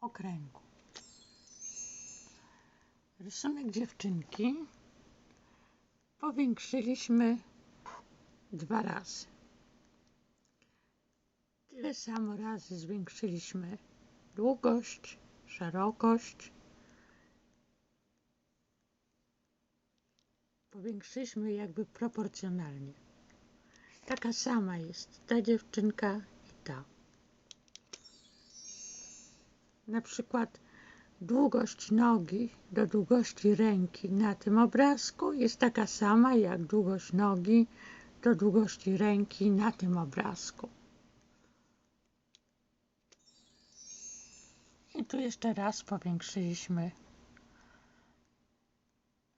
okręgu. Rysunek dziewczynki powiększyliśmy dwa razy. Tyle samo razy zwiększyliśmy długość, szerokość. Powiększyliśmy jakby proporcjonalnie. Taka sama jest ta dziewczynka i ta. Na przykład długość nogi do długości ręki na tym obrazku jest taka sama jak długość nogi do długości ręki na tym obrazku. I tu jeszcze raz powiększyliśmy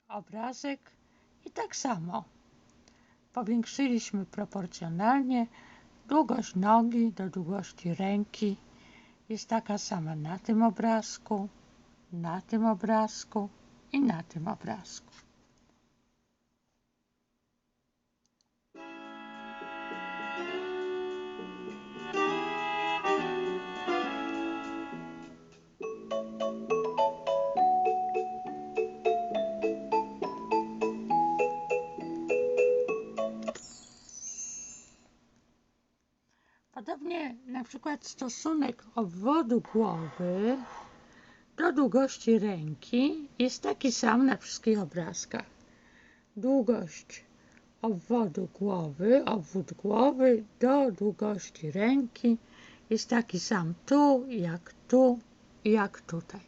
obrazek i tak samo powiększyliśmy proporcjonalnie długość nogi do długości ręki jest taka sama na tym obrazku, na tym obrazku i na tym obrazku. Na przykład stosunek obwodu głowy do długości ręki jest taki sam na wszystkich obrazkach. Długość obwodu głowy, obwód głowy do długości ręki jest taki sam tu, jak tu, jak tutaj.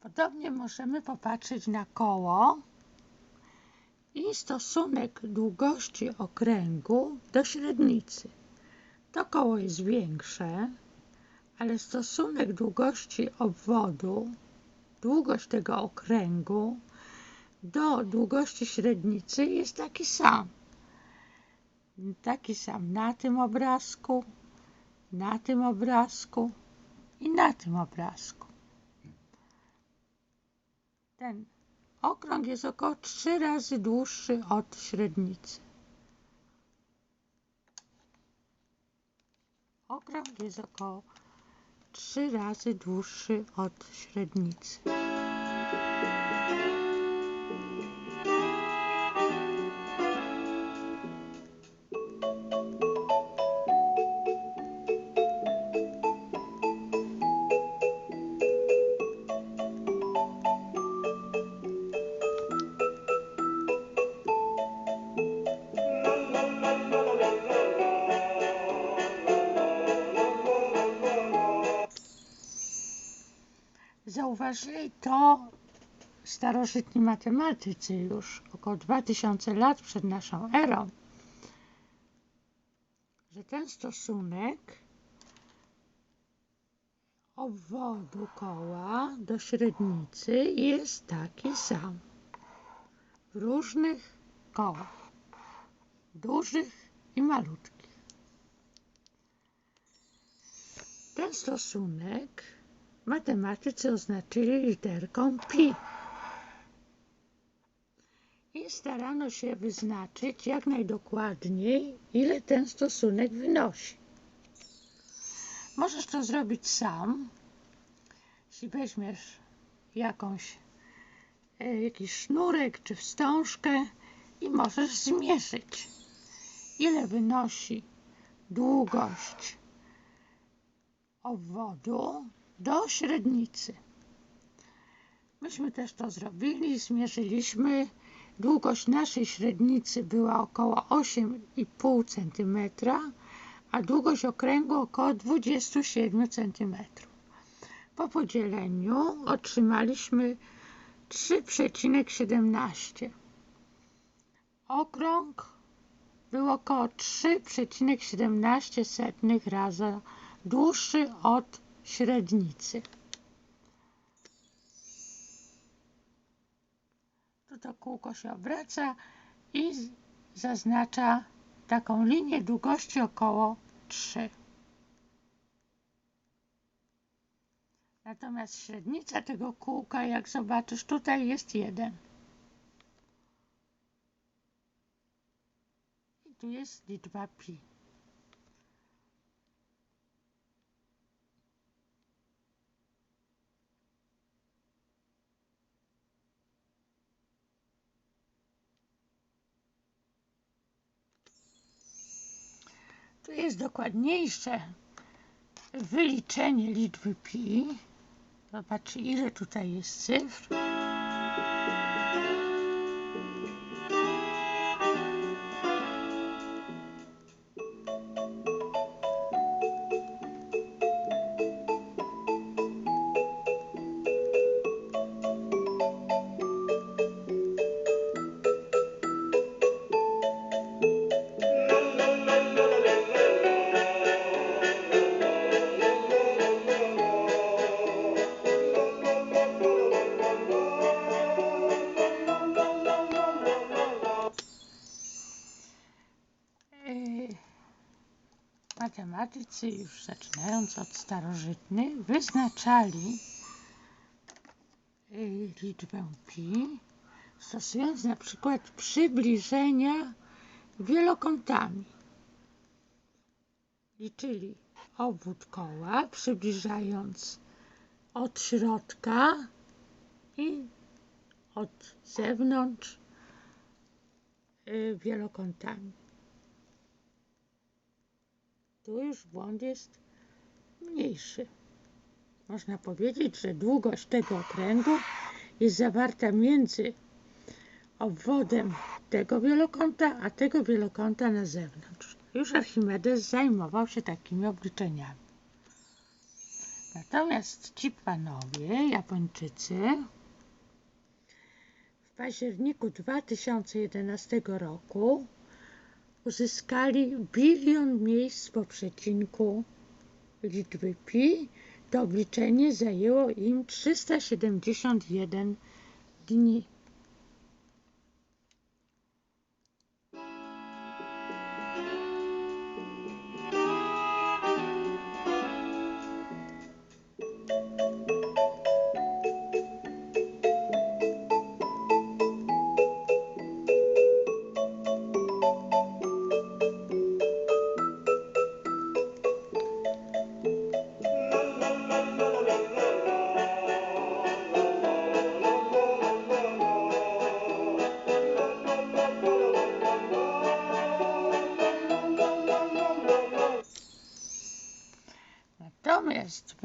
Podobnie możemy popatrzeć na koło i stosunek długości okręgu do średnicy. To koło jest większe, ale stosunek długości obwodu, długość tego okręgu do długości średnicy jest taki sam. Taki sam na tym obrazku, na tym obrazku i na tym obrazku. Ten Okrąg jest około 3 razy dłuższy od średnicy. Okrąg jest około 3 razy dłuższy od średnicy. Zauważyli to starożytni matematycy już około 2000 lat przed naszą erą, że ten stosunek obwodu koła do średnicy jest taki sam w różnych kołach, dużych i malutkich. Ten stosunek matematycy oznaczyli literką pi. I starano się wyznaczyć jak najdokładniej, ile ten stosunek wynosi. Możesz to zrobić sam, jeśli weźmiesz jakąś, e, jakiś sznurek czy wstążkę i możesz zmierzyć, ile wynosi długość obwodu do średnicy. Myśmy też to zrobili, zmierzyliśmy. Długość naszej średnicy była około 8,5 cm, a długość okręgu około 27 cm. Po podzieleniu otrzymaliśmy 3,17. Okrąg był około 3,17 razy dłuższy od średnicy. Tu to kółko się obraca i zaznacza taką linię długości około 3. Natomiast średnica tego kółka, jak zobaczysz, tutaj jest 1. I tu jest liczba pi. Tu jest dokładniejsze wyliczenie liczby pi. Zobaczcie, ile tutaj jest cyfr. Matematycy, już zaczynając od starożytnych, wyznaczali yy, liczbę pi, stosując na przykład przybliżenia wielokątami. Liczyli obwód koła, przybliżając od środka i od zewnątrz yy, wielokątami. Tu już błąd jest mniejszy. Można powiedzieć, że długość tego okręgu jest zawarta między obwodem tego wielokąta, a tego wielokąta na zewnątrz. Już Archimedes zajmował się takimi obliczeniami. Natomiast ci panowie, Japończycy, w październiku 2011 roku uzyskali bilion miejsc po przecinku liczby pi. To obliczenie zajęło im 371 dni.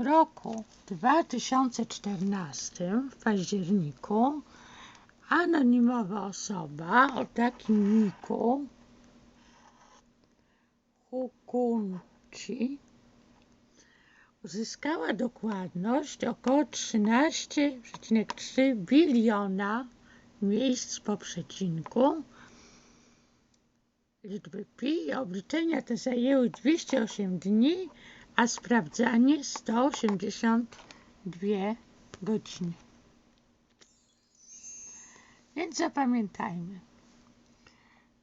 Roku 2014 w październiku anonimowa osoba o takim niku Hukunci uzyskała dokładność około 13,3 biliona miejsc po przecinku liczby pi. Obliczenia te zajęły 208 dni, a sprawdzanie 182 godziny. Więc zapamiętajmy.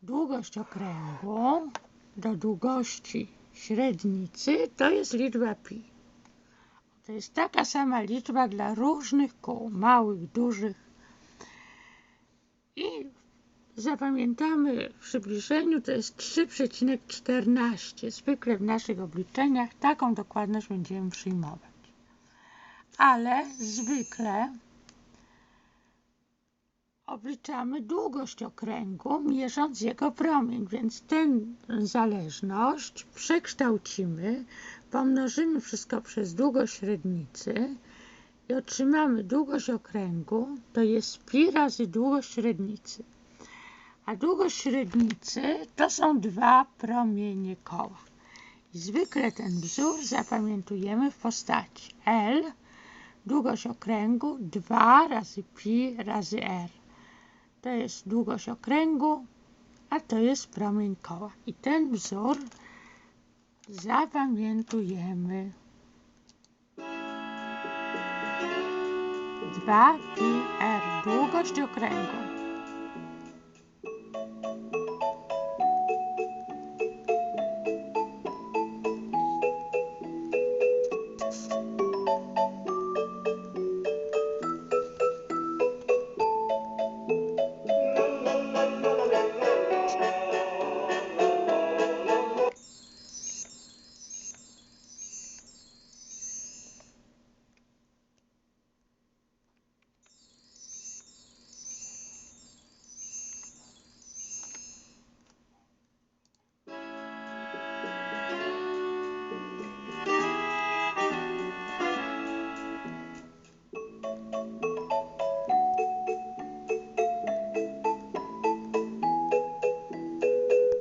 Długość okręgu do długości średnicy to jest liczba pi. To jest taka sama liczba dla różnych kół, małych, dużych. Zapamiętamy w przybliżeniu to jest 3,14. Zwykle w naszych obliczeniach taką dokładność będziemy przyjmować. Ale zwykle obliczamy długość okręgu, mierząc jego promień, więc tę zależność przekształcimy, pomnożymy wszystko przez długość średnicy i otrzymamy długość okręgu, to jest pi razy długość średnicy. A długość średnicy to są dwa promienie koła. I zwykle ten wzór zapamiętujemy w postaci L, długość okręgu 2 razy pi razy r. To jest długość okręgu, a to jest promień koła. I ten wzór zapamiętujemy. 2 pi r, długość okręgu.